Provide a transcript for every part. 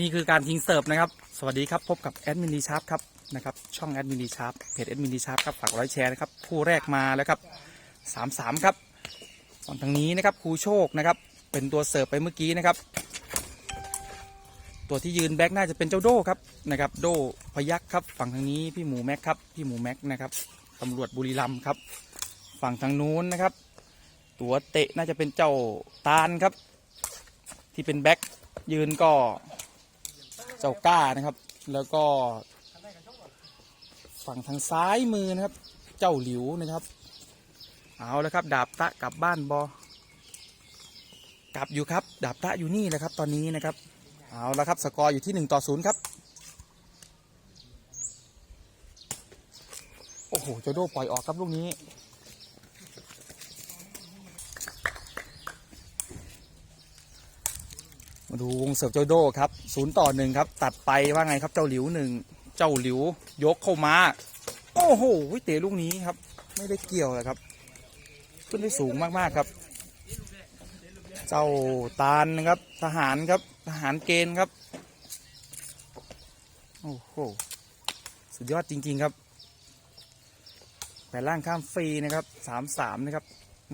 นี่คือการทิ้งเสิร์ฟนะครับ สวัสดีครับ พบกับแอดมินดีชาร์ปครับนะครับ ช่องแอดมินดีชาร์ปเพจแอดมินดีชาร์ปครับ ฝากไลค์แชร์นะครับ คู่แรกมาแล้วครับสามสามครับฝั่งทางนี้นะครับครูโชคนะครับ เป็นตัวเสิร์ฟไปเมื่อกี้นะครับ ตัวที่ยืนแบ็กน่าจะเป็นเจ้าโด้ครับนะครับ โด้พยักครับ ฝั่งทางนี้พี่หมูแม็กครับ พี่หมูแม็กนะครับตำรวจบุรีรัมย์ครับ ฝั่งทางนู้นนะครับ ตัวเตะน่าจะเป็นเจ้าตาลครับ ที่เป็นแบ็กยืนก็ เจ้าก้านะครับ แล้วก็ ฝั่งทางซ้ายมือนะครับ เจ้าหลิวนะครับ เอาแล้วครับ ดาบตะกลับบ้านบอกลับอยู่ครับ ดาบตะอยู่นี่นะครับ ตอนนี้นะครับ เอาแล้วครับ สกอร์อยู่ที่หนึ่งต่อศูนย์ครับโอ้โหเจ้าโดปล่อยออกครับลูกนี้ มา ดูวงเสิร์ฟเจ้าโดครับศูนย์ต่อหนึ่งครับ ตัดไปว่าไงครับเจ้าหลิวหนึ่งเจ้าหลิวยกเข้ามา โอ้โหเตะลูกนี้ครับ ไม่ได้เกี่ยวเลยครับ ขึ้นได้สูงมากๆครับ เจ้าตาลนะครับ ทหารครับทหารเกณฑ์ครับ โอ้โหสุดยอดจริง ๆครับแปดล่างข้ามฟรีนะครับสามสามนะครับ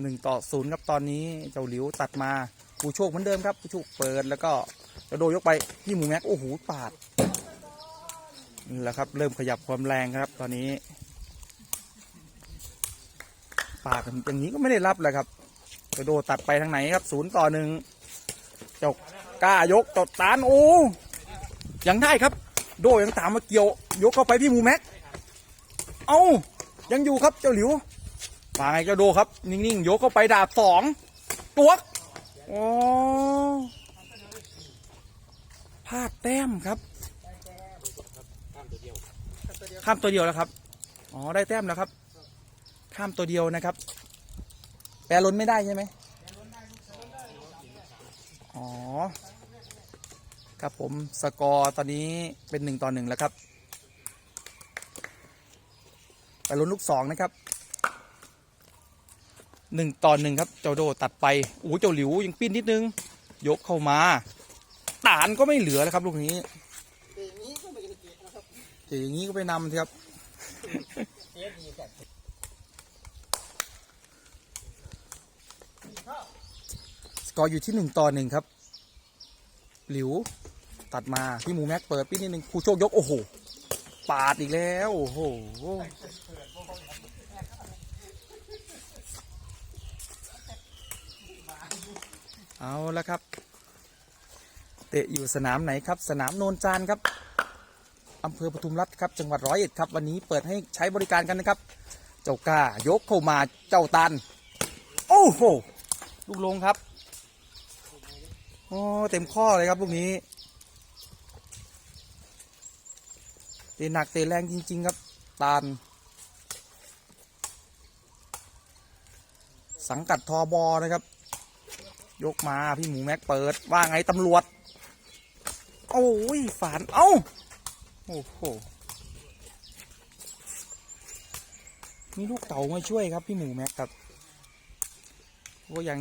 หนึ่งต่อศูนย์ครับตอนนี้เจ้าหลิวตัดมา ผู้โชคเหมือนเดิมครับผู้โชคเปิดแล้วก็กระโดดยกไปพี่หมูแม็กโอ้โหปาดนี่แหละครับ เริ่มขยับความแรงครับ ตอนนี้ปาดอย่างนี้ก็ไม่ได้รับเลยครับกระโดดตัดไปทางไหนครับศูนย์ต่อหนึ่งเจ้ากล้ายกตดตานโอ้ยังได้ครับ โดยังตามมาเกี่ยวยกเข้าไปพี่หมูแม็ก เอ้ายังอยู่ครับเจ้าหลิวมาไงก็โดครับ นิ่งๆยกเข้าไปดาบสองตัว โอ้พลาดแต้มครับ ข้ามตัวเดียวแล้วครับ อ๋อ ได้แต้มแล้วครับ ข้ามตัวเดียวนะครับ แปรล้นไม่ได้ใช่ไหมอ๋อ ครับผม สกอร์ตอนนี้เป็นหนึ่งต่อหนึ่งแล้วครับไปลุ้นลูกสองนะครับ หนึ่งต่อหนึ่งครับ เจ้าโดตัดไปโอ้เจ้าหลิวยังปิ้นนิดนึง ยกเข้ามาตานก็ไม่เหลือแล้วครับลูกนี้เจ๋ยอย่างนี้ก็ไปนำสิครับสกอร์อยู่ที่หนึ่งต่อหนึ่งครับ หลิว ตัดมาพี่หมูแม็กเปิดปิ้นนิดนึงครูโชคยกโอ้โห ปาดอีกแล้ว โอ้โห เอาละครับ เตะอยู่สนามไหนครับ สนามโนนจานครับอำเภอปทุมรัฐครับ จังหวัดร้อยเอ็ดครับ วันนี้เปิดให้ใช้บริการกันนะครับ เจ้ากล้ายกเข้ามาเจ้าตัน โอ้โห ลูกลงครับโอ้เต็มข้อเลยครับลูกนี้เตะหนักเตะแรงจริง ๆ ครับตาลสังกัดทอบอนะครับ ยกมาพี่หมูแม็กเปิด ว่าไงตำรวจ โอ้ยฝาน เอ้า โอ้โห มีลูกเต่ามาช่วยครับพี่หมูแม็กครับก็ยัง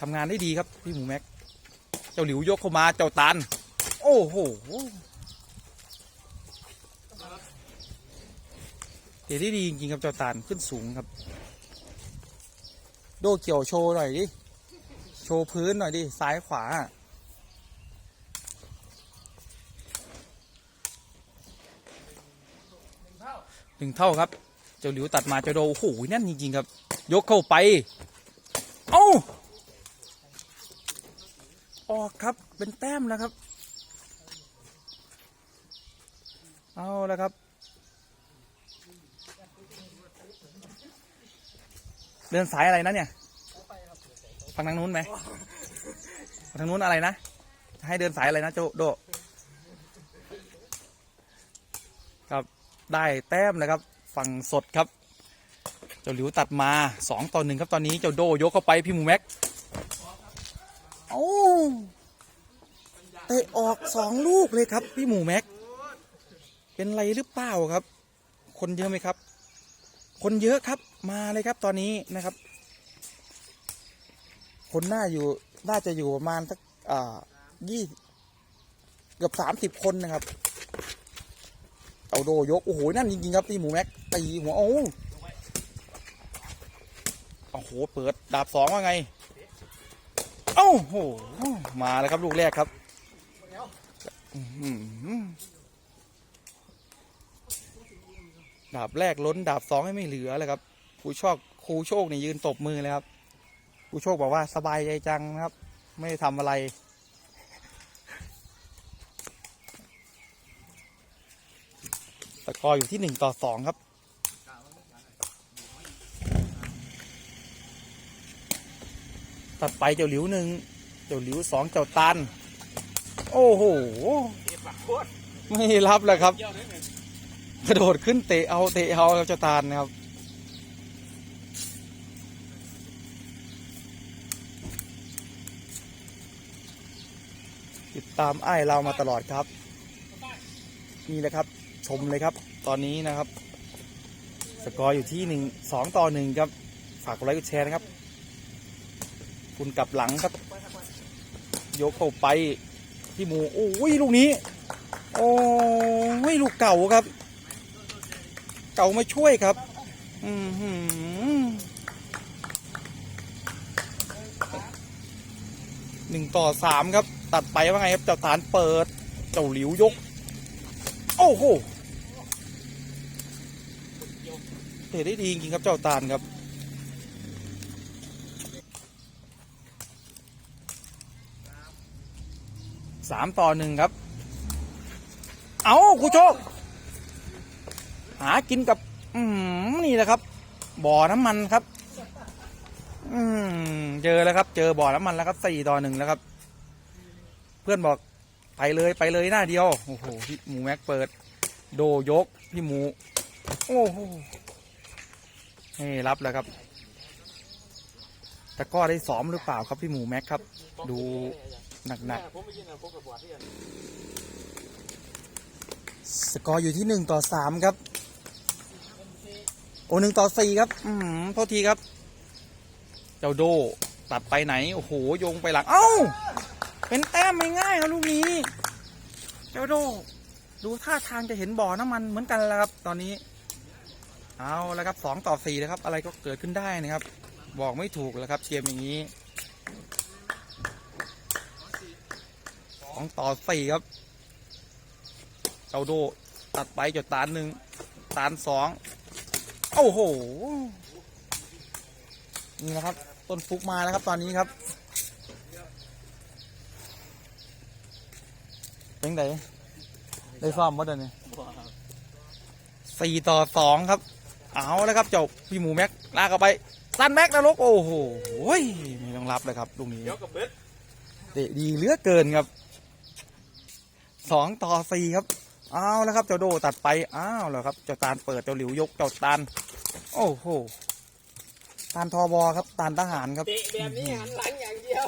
ทำงานได้ดีครับพี่หมูแม็ก เจ้าหลิวยกเข้ามาเจ้าตัน โอ้โหเตะได้ดีจริงๆครับเจ้าตานขึ้นสูงครับ โดเกี่ยวโชว์หน่อยดิ โชว์พื้นหน่อยดิ ซ้ายขวา หนึ่งเท่าครับ เจ้าหลิวตัดมาเจ้าโดโอ้โหแน่นจริงๆครับ ยกเข้าไป เอ้า ออกครับ เป็นแต้มแล้วครับ เอาแล้วครับ ดินสายอะไรนะเนี่ยฝั่งทางนู้นไหมฝั่งทางนู้นอะไรนะให้เดินสายอะไรนะโจโดครับได้แต้มนะครับ ฝั่งสดครับ เจ้าหลิวตัดมาสองต่อหนึ่งครับตอนนี้เจ้าโดยกเข้าไปพี่หมูแม็กโอ้เตะออกสองลูกเลยครับ พี่หมูแม็ก เป็นไรหรือเปล่าครับ คนเยอะไหมครับ คนเยอะครับมาเลยครับตอนนี้นะครับ คนหน้าอยู่น่าจะอยู่ประมาณสักอ่ายี่เกือบสามสิบคนนะครับ เอาโดยก โอ้โหนั่นจริงๆครับที่หมูแม็กตีหัวโอ้โหโอ้โหเปิดดาบสองว่าไงเอ้าโหมาแล้วครับลูกแรกครับอื้อหือ ดาบแรกล้นดาบสองให้ไม่เหลือเลยครับครูโชคครูโชคนี่ยืนตบมือเลยครับครูโชคบอกว่าสบายใจจังครับ ไม่ได้ทำอะไร ตะกออยู่ที่หนึ่งต่อสองครับตัดไปเจ้าหลิวหนึ่งเจ้าหลิวสองเจ้าตัน โอ้โหไม่รับแล้วครับ กระโดดขึ้นเตะเอาเตะเอาครับเจ้าตาลนะครับ ติดตามไอ้เรามาตลอดครับ นี่แหละครับชมเลยครับ ตอนนี้นะครับ สกอร์อยู่ที่หนึ่งสองต่อหนึ่งครับ ฝากกดไลค์กดแชร์นะครับ คุณกลับหลังครับ ยกเข้าไปที่หมูโอ้ยลูกนี้ โอ้ยลูกเก่าครับ เก่ามาช่วยครับ อือหือหนึ่งต่อสามครับ ตัดไปว่าไงครับเจ้าฐานเปิด เจ้าหลิวยก โอ้โหเตะได้ดีจริงครับเจ้าตาลครับสามต่อหนึ่งครับ เอาครูโชคากินกับ อืมนี่แหละครับ บ่อน้ำมันครับ อืมเจอแล้วครับ เจอบ่อน้ำมันแล้วครับสี่ต่อหนึ่งแล้วครับ เพื่อนบอกไปเลยไปเลยหน้าเดียวโอ้โหพี่หมูแม็กเปิด โดยกพี่หมู โอ้โหนี่รับแล้วครับแต่ก็ได้ซ้อมหรือเปล่าครับพี่หมูแม็กครับ ดูหนักๆผมไปยินนะผมกับบวชที่กันสกอร์อยู่ที่หนึ่งต่อสามครับ โอ้หนึ่งต่อสี่ครับ อืมโทษทีครับ เจ้าโดตัดไปไหน โอ้โหโยงไปหลัง เอ้า เป็นแต้มไม่ง่ายครับลูกนี้ เจ้าโด ดูท่าทางจะเห็นบ่อน้ำมันเหมือนกันแล้วครับ ตอนนี้ เอาแล้วครับสองต่อสี่นะครับ อะไรก็เกิดขึ้นได้นะครับ บอกไม่ถูกแล้วครับเกมอย่างนี้สองต่อสี่ครับ เจ้าโดตัดไปจดตานหนึ่งตานสอง โอ้โห นี่นะครับ ต้นฟุกมาแล้วครับตอนนี้ครับ เป็นไงได้ซ้อมวัดเนี่ยสี่ต่อสองครับ เอาแล้วครับเจ้าพี่หมูแม็กลากเข้าไปสั้นแม็กนะลูกโอ้โหไม่ต้องรับเลยครับลูกนี้เดี๋ยวกับเบ็ดเตะดีเหลือเกินครับสองต่อสี่ครับเอาแล้วครับเจ้าโดตัดไปอ้าวแล้วครับเจ้าตาลเปิดเจ้าหลิวยกเจ้าตาลโอ้โหตาลทอบอครับตาลทหารครับเตะแบบนี้หันหลังอย่างเดียว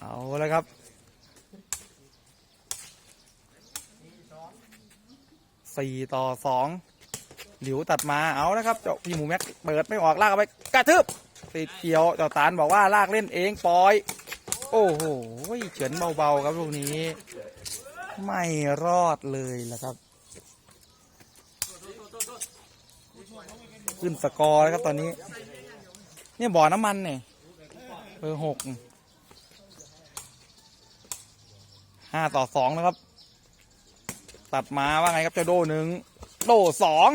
เอาแล้วครับ สี่ต่อสองหลิวตัดมา เอาแล้วครับ เจ้าพี่หมูแม็กเปิดไม่ออกลากเอาไปกระทืบติดเกี่ยว เจ้าตาลบอกว่าลากเล่นเองปล่อย โอ้โหเฉือนเบาๆครับลูกนี้ ไม่รอดเลยละครับ ขึ้นสกอร์แล้วครับตอนนี้ เนี่ยบ่อน้ำมันเนี่ยเบอร์หกห้าต่อสองนะครับ ตัดมาว่าไงครับเจ้าโดหนึ่งโดสอง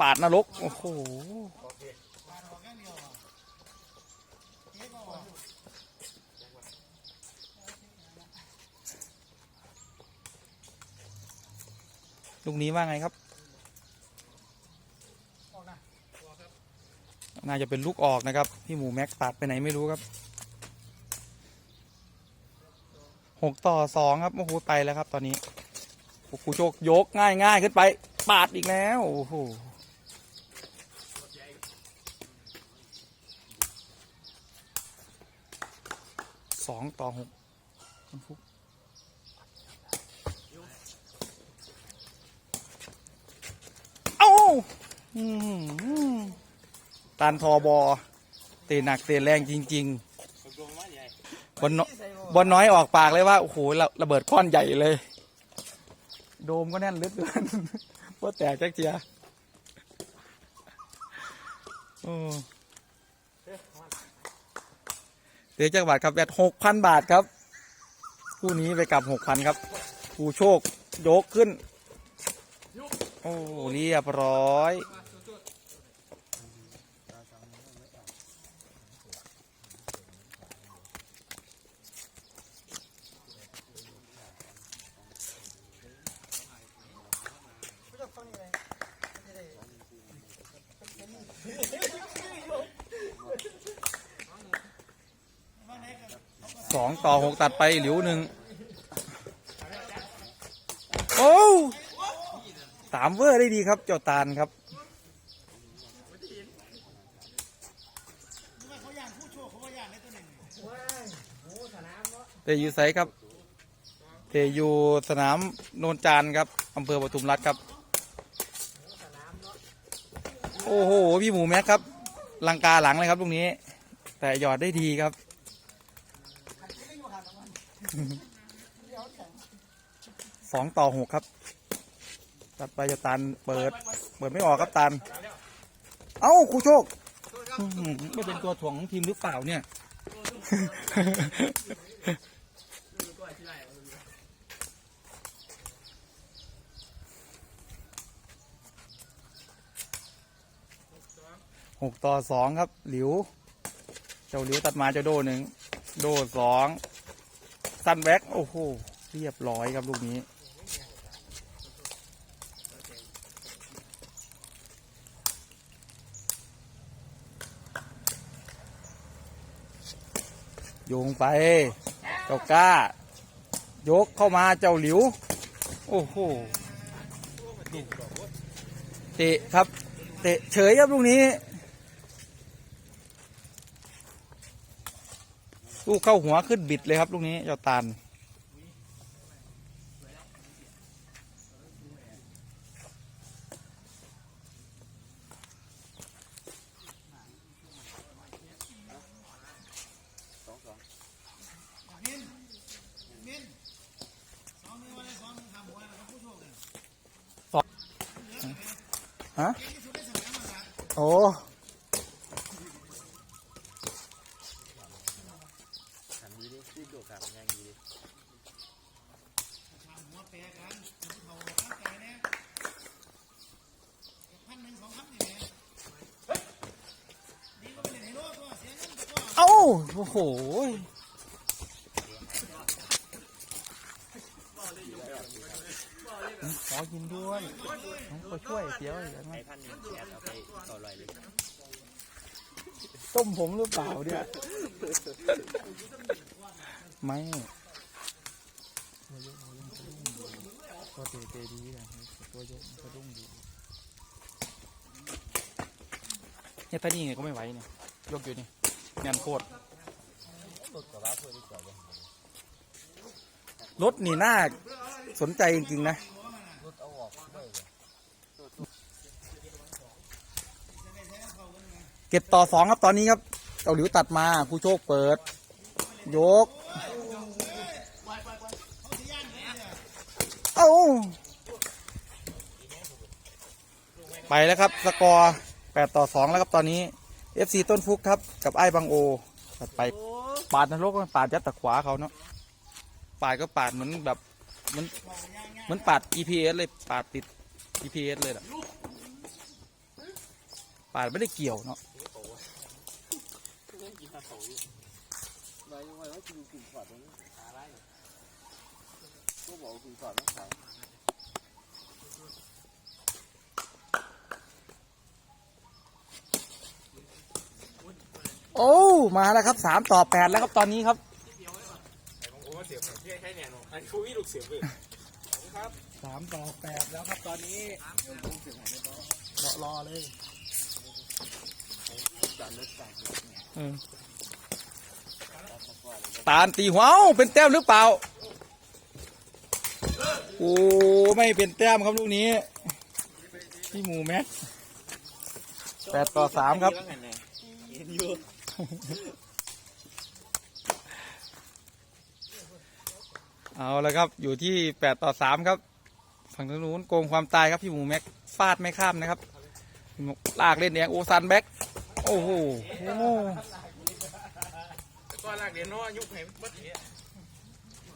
ปาดนรก โอ้โห ลูกนี้ว่าไงครับน่าจะเป็นลูกออกนะครับ พี่หมูแม็กตัดไปไหนไม่รู้ครับหกต่อสองครับโอ้โหไปแล้วครับ ตอนนี้โอ้โหโชคยกง่ายง่ายขึ้นไป ปาดอีกแล้วโอ้โหสองต่อหกคุณฟุก เอ้าอืมตันทอบอะหนักเตะแรงจริงๆบอลน้อยบอลน้อยออกปากเลยว่า โอ้โหระระเบิดก้อนใหญ่เลย โดมก็แน่นเหลึกเกินว่าแตกจักเจียโอ้เดี๋ยวจักบาทครับแบตหกพันบาทครับ คู่นี้ไปกลับหกพันครับ ผู้โชคยกขึ้น โอ้เรียบร้อย สองต่อหกตัดไปหลิวหนึ่งโอ้สามเวอร์ได้ดีครับ เจ้าตาลครับเตยู่ไซครับเตยู่สนามโนนจานครับอำเภอปทุมรัฐครับ โอ้โห พี่หมูแม็กครับ ลังกาหลังเลยครับตรงนี้ แต่หยอดได้ดีครับสองต่อหกครับ ตัดไปจะตันเปิด เปิดไม่ออกครับตัน เอ้าครูโชคอื้อหือไม่เป็นตัวถ่วงของทีมหรือเปล่าเนี่ย หกต่อสองครับ หลิว เจ้าหลิวตัดมาเจ้าโดหนึ่ง โดสอง ซันแบ็กโอ้โห เรียบร้อยครับลูกนี้ โยงไป เจ้าก้า ยกเข้ามาเจ้าหลิว โอ้โหเตะครับ เตะเฉยครับลูกนี้ ลูกเข้าหัวขึ้นบิดเลยครับลูกนี้เจ้าตาล ฮะโอ้เอ้าโอ้โห ขอยินด้วย ขอช่วยเสียวอีกแล้วไอ้นะพันหนึ่งแอบเอาไปต่อลอยเลยต้มผมหรือเปล่าเนี่ยไม่ตัวเตะเตะดีนะตัวยกกระดุ้งดีเนี่ยถ้านี่ไงก็ไม่ไหวเนี่ยยกอยู่นี่งานโคตรรถนี่น่าสนใจจริงๆนะ รถเอาออกด้วยเหรอ เก็บต่อสองครับตอนนี้ครับเกาหลิวตัดมาผู้โชคเปิด ยก เอาไปแล้วครับ สกอร์แปดต่อสองแล้วครับตอนนี้ FC ต้นฟุกครับ กับไอ้บางโอตัดไปปาดนรกปาดยัดตะขวาเขาเนาะปาดก็ปาดเหมือนแบบเหมือนเหมือนปาด GPS เลยปาดติด GPS เลยล่ะปาดไม่ได้เกี่ยวเนาะ ไว้ไว้ไว้กินกินขวดตรงนี้อะไรก็บอกกินขวดต้งขายโอ้มาแล้วครับสามต่อแปดแล้วครับตอนนี้ครับสามต่อแปดแล้วครับตอนนี้รอรอเลยจานรถจ่ายตาลตีหัวเป็นแต้มหรือเปล่า โอ้ไม่เป็นแต้มครับลูกนี้พี่หมูแม็กแปดต่อสามครับเอาแล้วครับอยู่ที่แปดต่อสามครับ ฝั่งทางนู้นโกงความตายครับพี่หมูแม็กฟาดไม่ข้ามนะครับ ลากเล่นเองโอซันแบ็กโอ้โหโอ้โห ก็ลากเดียนน้อยุคไหนมัดเหี้ย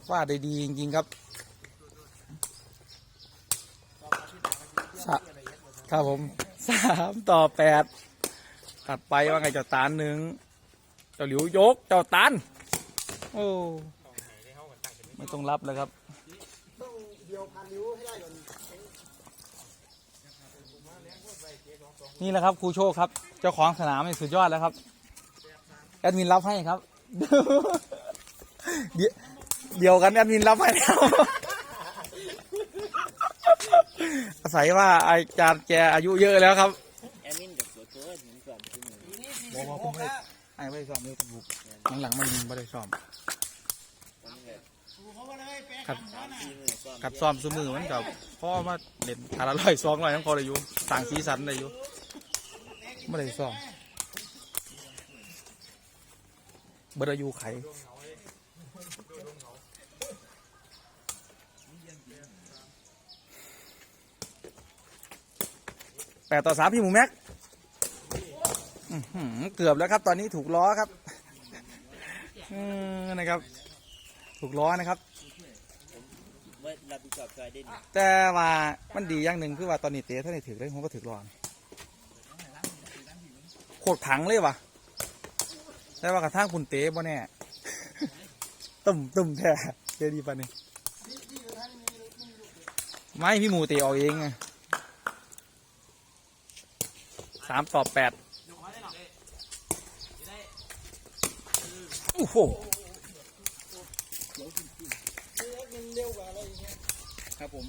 ฟาดได้ดีจริง ๆ ครับสะครับผมสามต่อแปดถัดไปว่าไงเจ้าตาลหนึ่งเจ้าหลิวยกเจ้าตาลโอ้ไม่ต้องรับเลยครับนี่แหละครับครูโชคครับ เจ้าของสนามสุดยอดแล้วครับแอดมินรับให้ครับ เดี๋ยวเดียวกันแอดมินรับให้แล้วอาศัยว่าอาจารย์แกอายุเยอะแล้วครับแอมินกับตัวตัวเหมือนกันที่มือบอกว่าผมไม่ไอ้ไม่ได้ซ้อมเลยครับบุกหลังๆมันไม่ได้ซ้อมขัดขัดซ้อมสมือมันกับพ่อมาเล่นอาละร้อยสองร้อยทั้งพอได้อยู่สั่งสีสันได้อยู่ไม่ได้ซ้อมเบอร์ยุไข่แปดต่อสามพี่หมูแม็กเกือบแล้วครับ ตอนนี้ถูกล้อครับนะครับ ถูกล้อนะครับ แต่ว่ามันดีอย่างหนึ่งคือว่าตอนนี้เตะถ้าในถือได้ผมก็ถือรอนโคตรขังเลยว่ะ แต่ว่ากระทั่งคุณเตะบ่แน่ตุ่มตุ่มแท้เจดีปะนี่ไม่พี่หมูเตะออกเองไงสามต่อแปดโอ้โหครับผม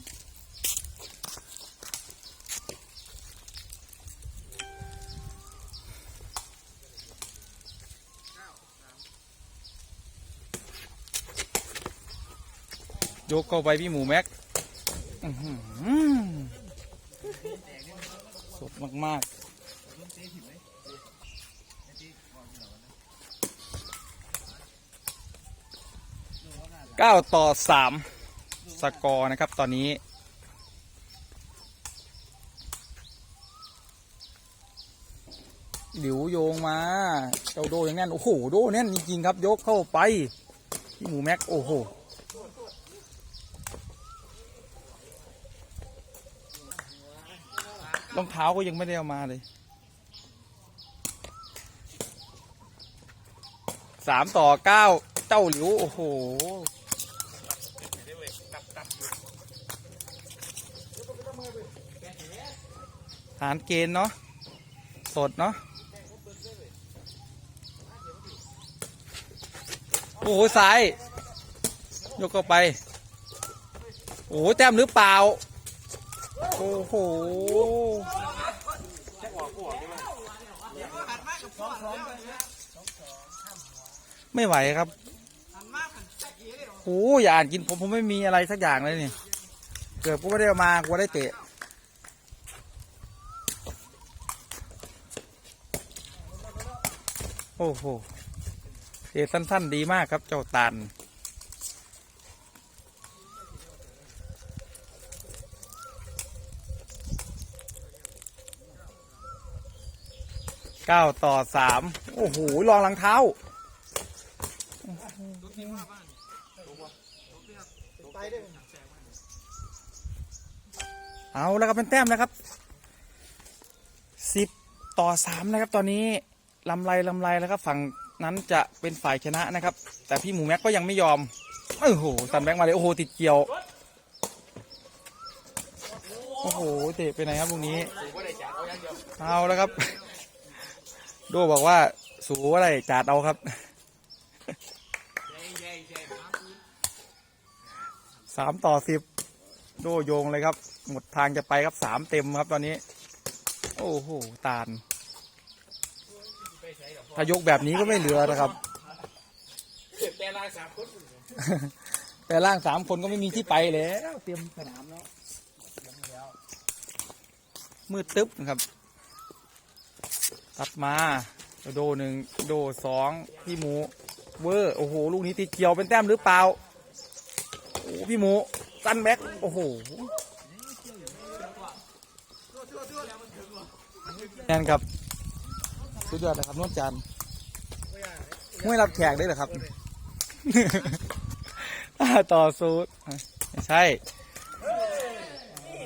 ยกเข้าไปพี่หมูแม็กอื้อหือสดมาก ๆเก้าต่อสามสกอร์นะครับตอนนี้หลิวโยงมา เจ้าโดอย่างแน่น โอ้โห โดแน่นจริงๆครับ ยกเข้าไป พี่หมูแม็ก โอ้โห รองเท้าก็ยังไม่ได้เอามาเลย สามต่อเก้าเจ้าหลิว โอ้โห ฐานเกณฑ์เนาะ สดเนาะ โอ้โห ซ้าย ยกเข้าไป โอ้โห แต้มหรือเปล่า โอ้โหไม่ไหวครับโอ้อย่าอ่านกินผมผมไม่มีอะไรสักอย่างเลยนี่ เกิดกูไม่ได้เอามากูได้เตะโอ้โหเตะสั้น ๆ ดีมากครับเจ้าตัน เก้าต่อสามโอ้โหลองหลังเท้าเอาแล้วก็เป็นแต้มนะครับสิบต่อสามนะครับ ตอนนี้ลำไรลำไรแล้วครับฝั่งนั้นจะเป็นฝ่ายชนะนะครับ แต่พี่หมูแม็กก็ยังไม่ยอมโอ้โหสันแบงค์มาเลยโอ้โหติดเกี่ยวโอ้โหเตะไปไหนครับตรงนี้เอาแล้วครับ โดบอกว่าสูอะไรจัดเอาครับสามต่อสิบโดโยงเลยครับ หมดทางจะไปครับสามเต็มครับตอนนี้ โอ้โหตาลถ้ายกแบบนี้ก็ไม่เหลือนะครับ แต่ลายสามคนแต่ล่างสามคนก็ไม่มีที่ไปแล้ว เตรียมสนามแล้วมืดตึ๊บนะครับ ตัดมาโดหนึ่งโดสองพี่หมู เวอร์โอ้โหลูกนี้ตีเกี่ยวเป็นแต้มหรือเปล่าโอ้พี่หมูตันแบ็กโอ้โหแน่นครับสุดยอดเลยครับนวดจันทร์ไม่รับแขกได้เหรอครับต่อสู้ไม่ใช่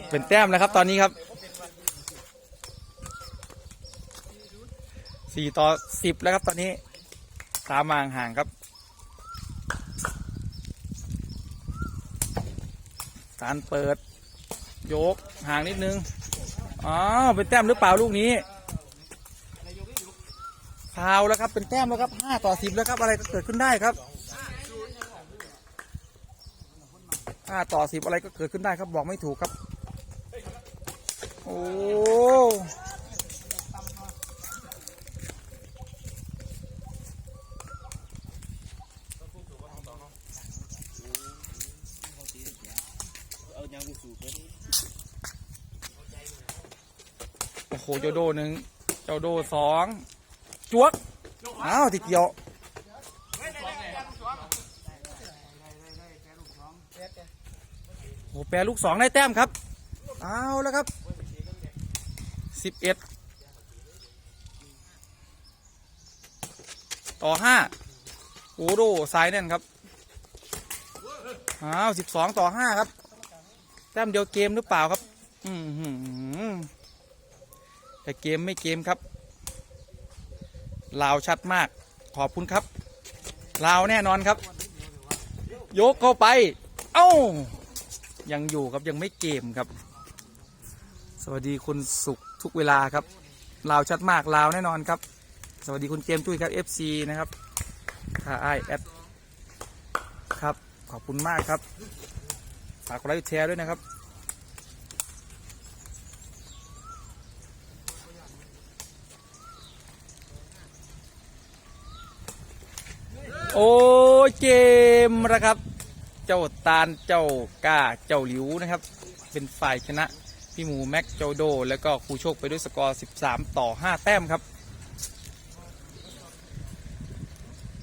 เป็นแต้มแล้วครับตอนนี้ครับ สี่ต่อสิบแล้วครับตอนนี้ ตามมาห่างครับ การเปิด ยกห่างนิดนึง อ๋อ เป็นแต้มหรือเปล่าลูกนี้ฟาวแล้วครับ เป็นแต้มแล้วครับห้าต่อสิบแล้วครับ อะไรก็เกิดขึ้นได้ครับห้าต่อสิบอะไรก็เกิดขึ้นได้ครับ บอกไม่ถูกครับ โอ้ ยางกูสูบไปโอ้โหเจ้าโดหนึ่งเจ้าโดสองจวกอ้าวติเกี่ยวโอ้แปรลูกสองได้แต้มครับ เอาแล้วครับสิบเอ็ดต่อห้าโอ้โดซ้ายแน่นครับอ้าวสิบสองต่อห้าครับ แต้มเดียวเกมหรือเปล่าครับ อืแต่เกมไม่เกมครับ ลาวชัดมาก ขอบคุณครับ ลาวแน่นอนครับ ยกเข้าไป เอ้า ยังอยู่ครับยังไม่เกมครับ สวัสดีคุณสุขทุกเวลาครับ ลาวชัดมากลาวแน่นอนครับ สวัสดีคุณเกมจุ้ยครับ FC นะครับค่าไอแอดครับ ขอบคุณมากครับากกดไลค์แชร์ด้วยนะครับโอ้เกมนะครับ เจ้าตาลเจ้าก้าเจ้าหลิวนะครับ เป็นฝ่ายชนะ พี่หมูแม็กเจ้าโด แล้วก็ครูโชคไปด้วยสกอร์ 13 ต่อ 5 แต้มครับ